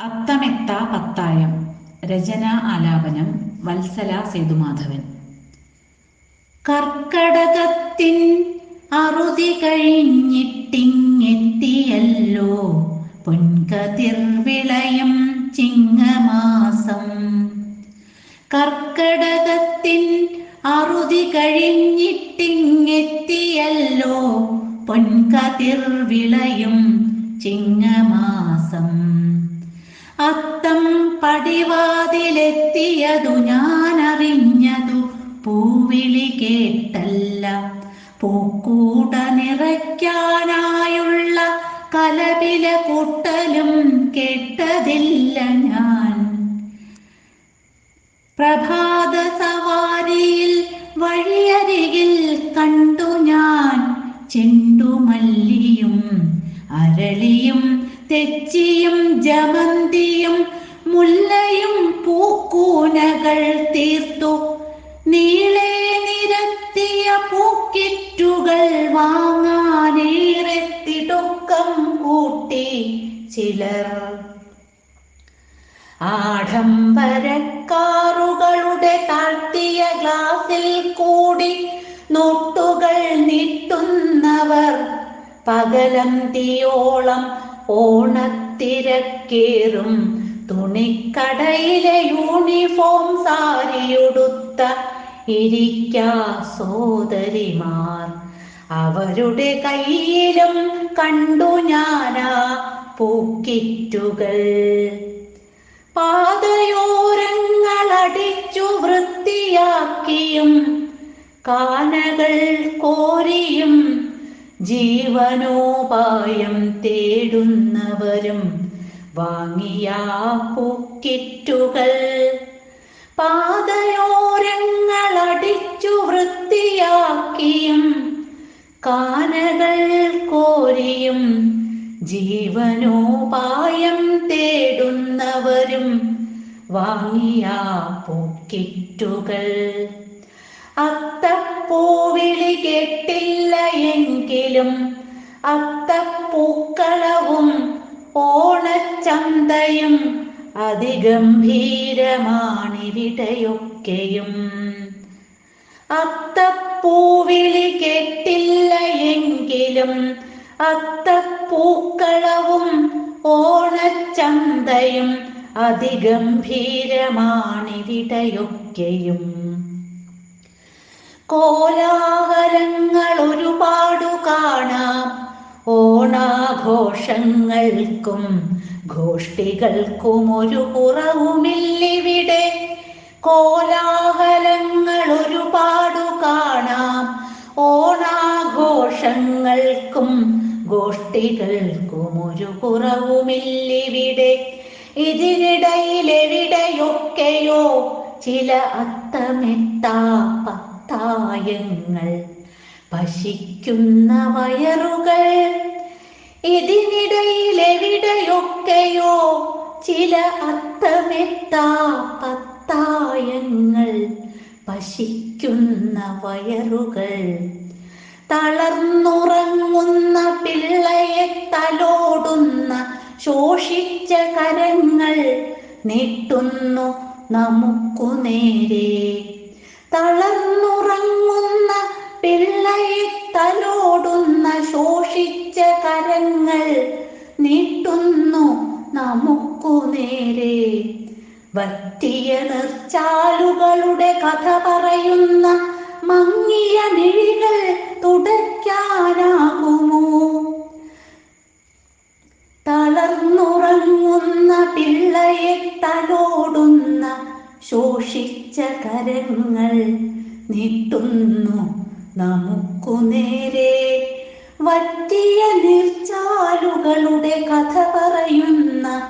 അത്തമെത്ത പത്തായം രചന ആലാപനം വത്സല സേതുമാധവൻ. കർക്കടകത്തിൻ അറുതി കഴിഞ്ഞിട്ടിങ്ങെത്തിയല്ലോ പൊൻകതിർ വിളയും ചിങ്ങമാസം. കർക്കടകത്തിൻ അറുതി കഴിഞ്ഞിട്ടിങ്ങെത്തിയല്ലോ പൊൻകതിർ വിളയും ചിങ്ങമാസം. അത്തം പടിവാതിലെത്തിയതു ഞാനറിഞ്ഞതു. പൂവിളി കേട്ടല്ല. പൂക്കൂട നിറയ്ക്കാനായുള്ള കലപില കൂട്ടലും കേട്ടതില്ല ഞാൻ. പ്രഭാത സവാരിയിൽ വഴിയരികിൽ കണ്ടു ഞാൻ. ചെണ്ടുമല്ലിയും അരളിയും തെച്ചിയും ജമന്തിയും മുല്ലയും പൂക്കൂനകൾ തീർത്തു. നീളെ നിരത്തിയ പൂക്കിറ്റുകൾ വാങ്ങാനേറെ തിടുക്കം കൂട്ടി ചിലർ. ആഡംബരക്കാറുകളുടെ താഴ്ത്തിയ ഗ്ലാസിൽ കൂടി നോട്ടുകൾ നീട്ടുന്നവർ പകലന്തിയോളം ഓണത്തിരക്കേറും തുണിക്കടയിലെ യൂണിഫോം സാരിയുടുത്ത ഇരിക്കാ സോദരിമാർ. അവരുടെ കയ്യിലും കണ്ടു ഞാനാ പൂക്കിറ്റുകൾ. പാതയോരങ്ങളടിച്ചു വൃത്തിയാക്കിയും കാനകൾ കോരിയും ജീവനോപായം തേടുന്നവരും വാങ്ങിയ പൂക്കിറ്റുകൾ പാതയോരങ്ങളടിച്ചു വൃത്തിയാക്കിയും കാനകൾ കോരിയും ജീവനോപായം തേടുന്നവരും വാങ്ങിയ പൂക്കിറ്റുകൾ. അത്തപ്പൂവിളി കേട്ടില്ല എങ്കിലും അത്തപ്പൂക്കളവും ഓണച്ചന്തയും അതിഗംഭീരമാണിവിടെയൊക്കെയും. അത്തപ്പൂവിളി കേട്ടില്ല എങ്കിലും അത്തപ്പൂക്കളവും ഓണച്ചന്തയും അതിഗംഭീരമാണിവിടെയൊക്കെയും. കോലാഹലങ്ങൾ ഒരുപാടു കാണാം. ഓണാഘോഷങ്ങൾക്കും ഘോഷ്ടികൾക്കും ഒരു കുറവുമില്ലിവിടെ. കോലാഹലങ്ങൾ ഒരുപാടു കാണാം. ഓണാഘോഷങ്ങൾക്കും ഗോഷ്ടികൾക്കും ഒരു കുറവുമില്ലിവിടെ. ഇതിനിടയിലെവിടെയൊക്കെയോ ചില അത്തമെത്താ പത്തായങ്ങൾ പശിക്കുന്ന വയറുകൾ. ഇതിനിടയിലെവിടെയൊക്കെയോ ചില അത്തമെത്താ പത്തായങ്ങൾ പശിക്കുന്ന വയറുകൾ. തളർന്നുറങ്ങുന്ന പിള്ളയെ തലോടുന്ന ശോഷിച്ച കരങ്ങൾ നീട്ടുന്നു നമുക്കു നേരെ. തളർന്നുറങ്ങുന്ന കരങ്ങൾ നീട്ടുന്നു നമുക്കു നേരെ. വറ്റിയ നിർച്ചാലുകളുടെ കഥ പറയുന്ന മങ്ങിയ നിഴികൾ തുടയ്ക്കാനാകുമോ? തളർന്നുറങ്ങുന്ന പിള്ളയെ തലോടുന്ന ശോഷിച്ച കരങ്ങൾ നീട്ടുന്നു നമുക്കു നേരെ. വറ്റിയ നിർച്ചാലുകളുടെ കഥ പറയുന്ന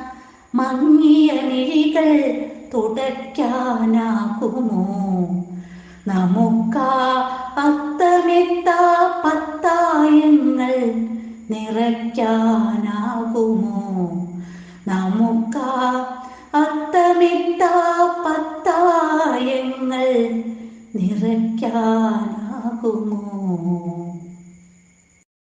മങ്ങിയ നിഴികൾ തുടയ്ക്കാനാകുമോ? നമുക്കാ അത്തമെത്താ പത്തായങ്ങൾ നിറയ്ക്കാനാകുമോ? നമുക്കാ അത്തമെത്താ പത്തായങ്ങൾ നിറയ്ക്കാനാകുമോ?